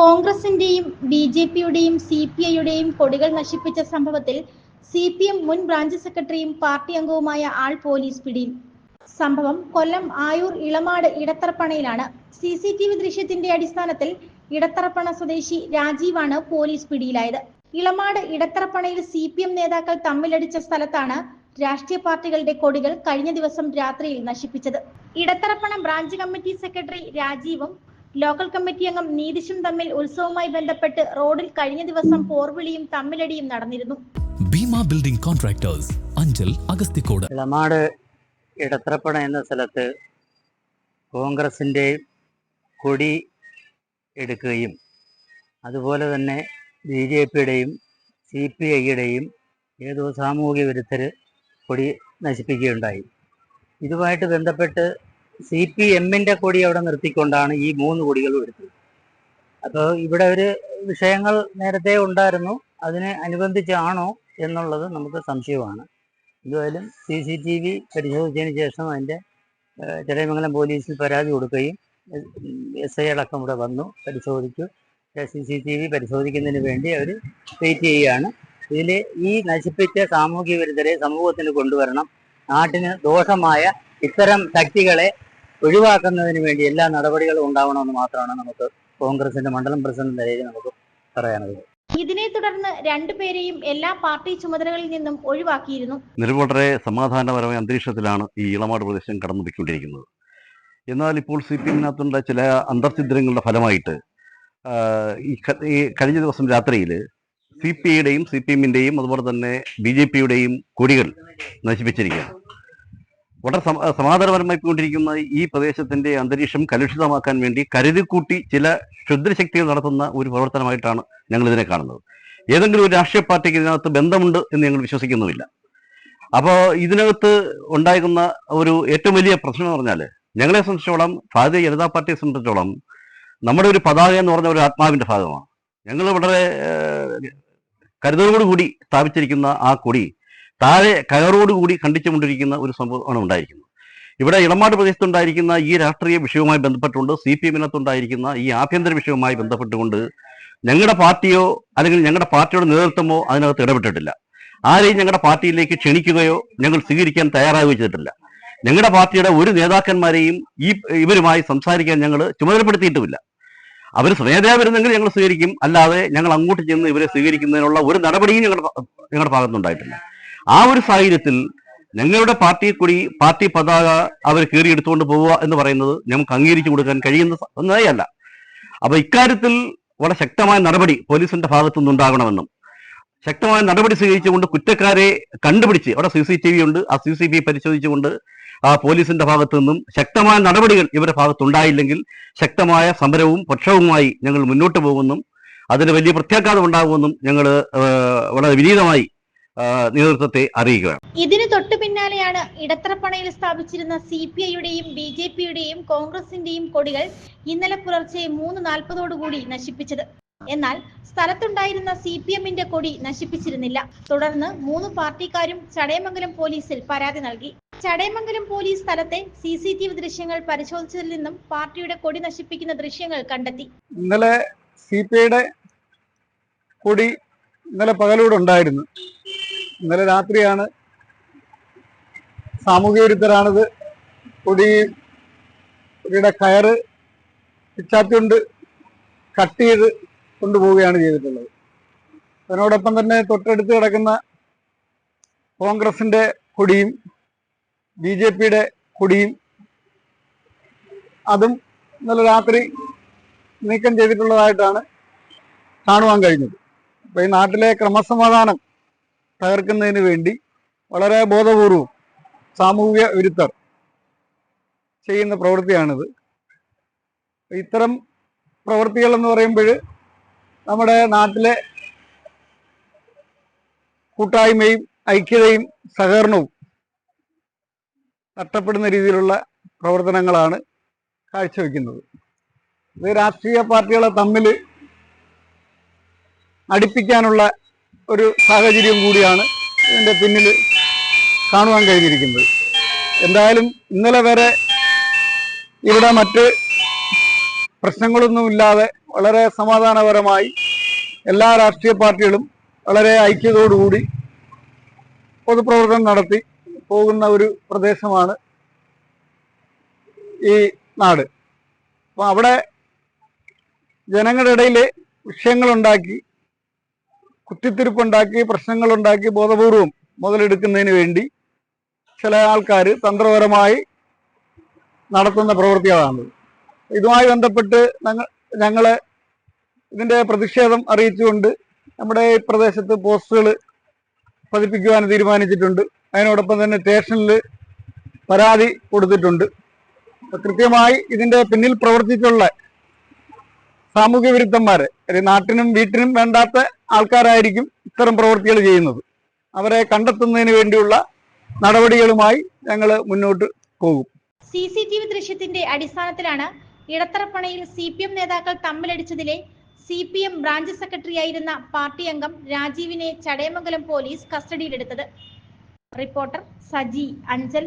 കോൺഗ്രസിന്റെയും B J പിയുടെയും C P ഐയുടെയും കൊടികൾ നശിപ്പിച്ച സംഭവത്തിൽ സി പി എം മുൻ ബ്രാഞ്ച് സെക്രട്ടറിയും പാർട്ടി അംഗവുമായ ആൾ പോലീസ് പിടിയിൽ സംഭവം കൊല്ലം ആയൂർ ഇളമാട് ഇടത്തറപ്പണയിലാണ്. സി സി ടി വി ദൃശ്യത്തിന്റെ അടിസ്ഥാനത്തിൽ ഇടത്തറപ്പണ സ്വദേശി രാജീവാണ് പോലീസ് പിടിയിലായത്. ഇളമാട് ഇടത്തറപ്പണയിൽ സി പി എം നേതാക്കൾ തമ്മിലടിച്ച സ്ഥലത്താണ് രാഷ്ട്രീയ പാർട്ടികളുടെ കൊടികൾ കഴിഞ്ഞ ദിവസം രാത്രിയിൽ നശിപ്പിച്ചത്. ഇടത്തറപ്പണം ബ്രാഞ്ച് കമ്മിറ്റി സെക്രട്ടറി രാജീവും ലോക്കൽ കമ്മിറ്റി അംഗം നീതിഷും തമ്മിൽ ഉത്സവവുമായി ബന്ധപ്പെട്ട് റോഡിൽ കഴിഞ്ഞ ദിവസം പോർവിളിയും തമ്മിലടിയും നടന്നിരുന്നു. Bheema building contractors Anchal Agasthikode. Elamad ഇടത്തറപ്പണ എന്ന സ്ഥലത്ത് കോൺഗ്രസിന്റെ കൊടി എടുക്കുകയും അതുപോലെ തന്നെ ബി ജെ പിയുടെയും സി പി ഐയുടെയും ഏതോ സാമൂഹിക വിരുദ്ധർ കൊടി നശിപ്പിക്കുകയുണ്ടായി. ഇതുമായിട്ട് ബന്ധപ്പെട്ട് സി പി എമ്മിന്റെ കൊടി അവിടെ നിർത്തിക്കൊണ്ടാണ് ഈ മൂന്ന് കൊടികളും എടുത്തത് അപ്പോൾ ഇവിടെ ഒരു വിഷയങ്ങൾ നേരത്തെ ഉണ്ടായിരുന്നു. അതിനെ അനുബന്ധിച്ചാണോ എന്നുള്ളത് നമുക്ക് സംശയമാണ്. എന്തായാലും സി സി ടി വി പരിശോധിച്ചതിന് ശേഷം അതിന്റെ ചെറിയമംഗലം പോലീസിൽ പരാതി കൊടുക്കുകയും എസ് ഐ അടക്കം ഇവിടെ വന്നു പരിശോധിച്ചു. സി സി ടി വി പരിശോധിക്കുന്നതിന് വേണ്ടി അവർ വെയിറ്റ് ചെയ്യുകയാണ്. ഇതിൽ ഈ നശിപ്പിച്ച സാമൂഹ്യ വിരുദ്ധരെ സമൂഹത്തിന് കൊണ്ടുവരണം. നാട്ടിന് ദോഷമായ ഇത്തരം ശക്തികളെ ഒഴിവാക്കുന്നതിന് വേണ്ടി എല്ലാ നടപടികളും ഉണ്ടാവണമെന്ന് മാത്രമാണ് നമുക്ക് കോൺഗ്രസിന്റെ മണ്ഡലം പ്രസിഡന്റ് നിലയിൽ നമുക്ക് പറയാനുള്ളത്. ഇതിനെ തുടർന്ന് രണ്ടുപേരെയും എല്ലാ പാർട്ടി ചുമതലകളിൽ നിന്നും ഒഴിവാക്കിയിരുന്നു. നിലപാടരെ സമാധാനപരമായ അന്തരീക്ഷത്തിലാണ് ഈ ഇളമാട് പ്രദേശം കടന്നു പോയിക്കൊണ്ടിരിക്കുന്നത് എന്നാൽ ഇപ്പോൾ സി പി എമ്മിനകത്തുള്ള ചില അന്തർഛിദ്രങ്ങളുടെ ഫലമായിട്ട് ഈ ഈ കഴിഞ്ഞ ദിവസം രാത്രിയിൽ സി പി ഐയുടെയും സി പി എമ്മിന്റെയും അതുപോലെ തന്നെ ബി ജെ പിയുടെയും കൊടികൾ നശിപ്പിച്ചിരിക്കുകയാണ്. വളരെ സമ സമാധാനപരമായി പോയിക്കൊണ്ടിരിക്കുന്ന ഈ പ്രദേശത്തിന്റെ അന്തരീക്ഷം കലുഷിതമാക്കാൻ വേണ്ടി കരുതിക്കൂട്ടി ചില ക്ഷുദ്രശക്തികൾ നടത്തുന്ന ഒരു പ്രവർത്തനമായിട്ടാണ് ഞങ്ങൾ ഇതിനെ കാണുന്നത്. ഏതെങ്കിലും ഒരു രാഷ്ട്രീയ പാർട്ടിക്ക് ഇതിനകത്ത് ബന്ധമുണ്ട് എന്ന് ഞങ്ങൾ വിശ്വസിക്കുന്നുമില്ല. അപ്പോൾ ഇതിനകത്ത് ഉണ്ടാകുന്ന ഒരു ഏറ്റവും വലിയ പ്രശ്നം എന്ന് പറഞ്ഞാൽ ഞങ്ങളെ സംബന്ധിച്ചോളം ഭാരതീയ ജനതാ പാർട്ടിയെ സംബന്ധിച്ചോളം നമ്മുടെ ഒരു പതാക എന്ന് പറഞ്ഞ ഒരു ആത്മാവിന്റെ ഭാഗമാണ്. ഞങ്ങൾ വളരെ കരുതലോടുകൂടി സ്ഥാപിച്ചിരിക്കുന്ന ആ കൊടി താഴെ കയറോടുകൂടി ഖണ്ഡിച്ചുകൊണ്ടിരിക്കുന്ന ഒരു സംഭവമാണ് ഉണ്ടായിരിക്കുന്നത്. ഇവിടെ ഇടമാട് പ്രദേശത്തുണ്ടായിരിക്കുന്ന ഈ രാഷ്ട്രീയ വിഷയവുമായി ബന്ധപ്പെട്ടുകൊണ്ട് സി പി എമ്മിനകത്തുണ്ടായിരിക്കുന്ന ഈ ആഭ്യന്തര വിഷയവുമായി ബന്ധപ്പെട്ടുകൊണ്ട് ഞങ്ങളുടെ പാർട്ടിയോ അല്ലെങ്കിൽ ഞങ്ങളുടെ പാർട്ടിയുടെ നേതൃത്വമോ അതിനകത്ത് ഇടപെട്ടിട്ടില്ല. ആരെയും ഞങ്ങളുടെ പാർട്ടിയിലേക്ക് ക്ഷണിക്കുകയോ ഞങ്ങൾ സ്വീകരിക്കാൻ തയ്യാറാവുകയോ ചെയ്തിട്ടില്ല. ഞങ്ങളുടെ പാർട്ടിയുടെ ഒരു നേതാക്കന്മാരെയും ഈ ഇവരുമായി സംസാരിക്കാൻ ഞങ്ങൾ ചുമതലപ്പെടുത്തിയിട്ടുമില്ല. അവർ സ്വമേധയാ വരുന്നെങ്കിൽ ഞങ്ങൾ സ്വീകരിക്കും. അല്ലാതെ ഞങ്ങൾ അങ്ങോട്ട് ചെന്ന് ഇവരെ സ്വീകരിക്കുന്നതിനുള്ള ഒരു നടപടിയും ഞങ്ങളുടെ ഞങ്ങളുടെ ഭാഗത്തുനിന്നുണ്ടായിട്ടില്ല. ആ ഒരു സാഹചര്യത്തിൽ ഞങ്ങളുടെ പാർട്ടി കൂടി പാർട്ടി പതാക അവർ കീറിയെടുത്തുകൊണ്ട് പോവുക എന്ന് പറയുന്നത് ഞങ്ങൾക്ക് അംഗീകരിച്ചു കൊടുക്കാൻ കഴിയുന്ന സ- ഒന്നേ അല്ല അപ്പൊ ഇക്കാര്യത്തിൽ വളരെ ശക്തമായ നടപടി പോലീസിന്റെ ഭാഗത്തുനിന്ന് ഉണ്ടാകണമെന്നും ശക്തമായ നടപടി സ്വീകരിച്ചുകൊണ്ട് കുറ്റക്കാരെ കണ്ടുപിടിച്ച് അവിടെ സി സി ടി വി ഉണ്ട് ആ സി സി വി പരിശോധിച്ചുകൊണ്ട് ആ പോലീസിന്റെ ഭാഗത്തു നിന്നും ശക്തമായ നടപടികൾ ഇവരുടെ ഭാഗത്തുണ്ടായില്ലെങ്കിൽ ശക്തമായ സമരവും പക്ഷവുമായി ഞങ്ങൾ മുന്നോട്ട് പോകുമെന്നും അതിന് വലിയ പ്രത്യാഘാതം ഉണ്ടാകുമെന്നും ഞങ്ങൾ വളരെ വിനീതമായി നേതൃത്വത്തെ അറിയിക്കുകയാണ് ഇതിന് തൊട്ടു പിന്നാലെയാണ് ഇടത്തറപ്പണയിൽ സ്ഥാപിച്ചിരുന്ന സി പി ഐയുടെയും ബി ജെ പിയുടെയും കോൺഗ്രസിന്റെയും കൊടികൾ ഇന്നലെ പുലർച്ചെ മൂന്ന് നാൽപ്പതോടുകൂടി നശിപ്പിച്ചത്. എന്നാൽ സ്ഥലത്തുണ്ടായിരുന്ന സി പി എമ്മിന്റെ കൊടി നശിപ്പിച്ചിരുന്നില്ല. തുടർന്ന് മൂന്ന് പാർട്ടിക്കാരും ചടയമംഗലം പോലീസിൽ പരാതി നൽകി. ചടയമംഗലം പോലീസ് സ്ഥലത്തെ സി സി ടി വി ദൃശ്യങ്ങൾ പരിശോധിച്ചതിൽ നിന്നും പാർട്ടിയുടെ കൊടി നശിപ്പിക്കുന്ന ദൃശ്യങ്ങൾ കണ്ടെത്തി. ഇന്നലെ സി പി ഐയുടെ കൊടി ഇന്നലെ പകലൂടെ ഉണ്ടായിരുന്നു. ഇന്നലെ രാത്രിയാണ് സാമൂഹ്യ വിരുദ്ധരാണിത്. കൊടി കൊടിയുടെ കയറ് പിച്ചാത്തി കൊണ്ട് കട്ട് ചെയ്ത് കൊണ്ടുപോവുകയാണ് ചെയ്തിട്ടുള്ളത്. അതിനോടൊപ്പം തന്നെ തൊട്ടടുത്ത് കിടക്കുന്ന കോൺഗ്രസിന്റെ കൊടിയും ബി ജെ പിയുടെ കൊടിയും അതും ഇന്നലെ രാത്രി നീക്കം ചെയ്തിട്ടുള്ളതായിട്ടാണ് കാണുവാൻ കഴിഞ്ഞത്. അപ്പൊ ഈ നാട്ടിലെ ക്രമസമാധാനം തകർക്കുന്നതിന് വേണ്ടി വളരെ ബോധപൂർവം സാമൂഹിക വിരുദ്ധർ ചെയ്യുന്ന പ്രവൃത്തിയാണിത്. ഇത്തരം പ്രവൃത്തികൾ എന്ന് പറയുമ്പോൾ നമ്മുടെ നാട്ടിലെ കൂട്ടായ്മയും ഐക്യതയും സഹകരണവും നഷ്ടപ്പെടുന്ന രീതിയിലുള്ള പ്രവർത്തനങ്ങളാണ് കാഴ്ചവെക്കുന്നത്. ഇത് രാഷ്ട്രീയ പാർട്ടികളെ തമ്മിൽ അടുപ്പിക്കാനുള്ള ഒരു സാഹചര്യം കൂടിയാണ് ഇതിന്റെ പിന്നിൽ കാണുവാൻ കഴിഞ്ഞിരിക്കുന്നത്. എന്തായാലും ഇന്നലെ വരെ ഇവിടെ മറ്റ് പ്രശ്നങ്ങളൊന്നുമില്ലാതെ വളരെ സമാധാനപരമായി എല്ലാ രാഷ്ട്രീയ പാർട്ടികളും വളരെ ഐക്യതോടുകൂടി പൊതുപ്രവർത്തനം നടത്തി പോകുന്ന ഒരു പ്രദേശമാണ് ഈ നാട്. അപ്പം അവിടെ ജനങ്ങളുടെ ഇടയിൽ വിഷയങ്ങളുണ്ടാക്കി കുത്തിത്തിരിപ്പുണ്ടാക്കി പ്രശ്നങ്ങളുണ്ടാക്കി ബോധപൂർവം മുതലെടുക്കുന്നതിന് വേണ്ടി ചില ആൾക്കാർ തന്ത്രപരമായി നടത്തുന്ന പ്രവൃത്തികളാണ്. ഇതുമായി ബന്ധപ്പെട്ട് ഞങ്ങൾ ഞങ്ങളെ ഇതിന്റെ പ്രതിഷേധം അറിയിച്ചുകൊണ്ട് നമ്മുടെ ഈ പ്രദേശത്ത് പോസ്റ്ററുകൾ പതിപ്പിക്കുവാൻ തീരുമാനിച്ചിട്ടുണ്ട്. അതിനോടൊപ്പം തന്നെ സ്റ്റേഷനിൽ പരാതി കൊടുത്തിട്ടുണ്ട്. കൃത്യമായി ഇതിന്റെ പിന്നിൽ പ്രവർത്തിച്ചുള്ള സാമൂഹ്യ വിരുദ്ധന്മാരെ നാട്ടിനും വീട്ടിനും വേണ്ടാത്ത ആൾക്കാരായിരിക്കും ഇത്തരം പ്രവൃത്തികൾ ചെയ്യുന്നത്. അവരെ കണ്ടെത്തുന്നതിന് വേണ്ടിയുള്ള നടപടികളുമായി ഞങ്ങൾ മുന്നോട്ട് പോകും. സി സി ടി വി ദൃശ്യത്തിന്റെ അടിസ്ഥാനത്തിലാണ് ഇടത്തറപ്പണയിൽ സി പി എം നേതാക്കൾ തമ്മിലടിച്ചതിലെ സി പി എം ബ്രാഞ്ച് സെക്രട്ടറിയായിരുന്ന പാർട്ടി അംഗം രാജീവിനെ ചടയമംഗലം പോലീസ് കസ്റ്റഡിയിലെടുത്തത്. Reporter Saji Anchal.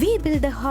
we build the heart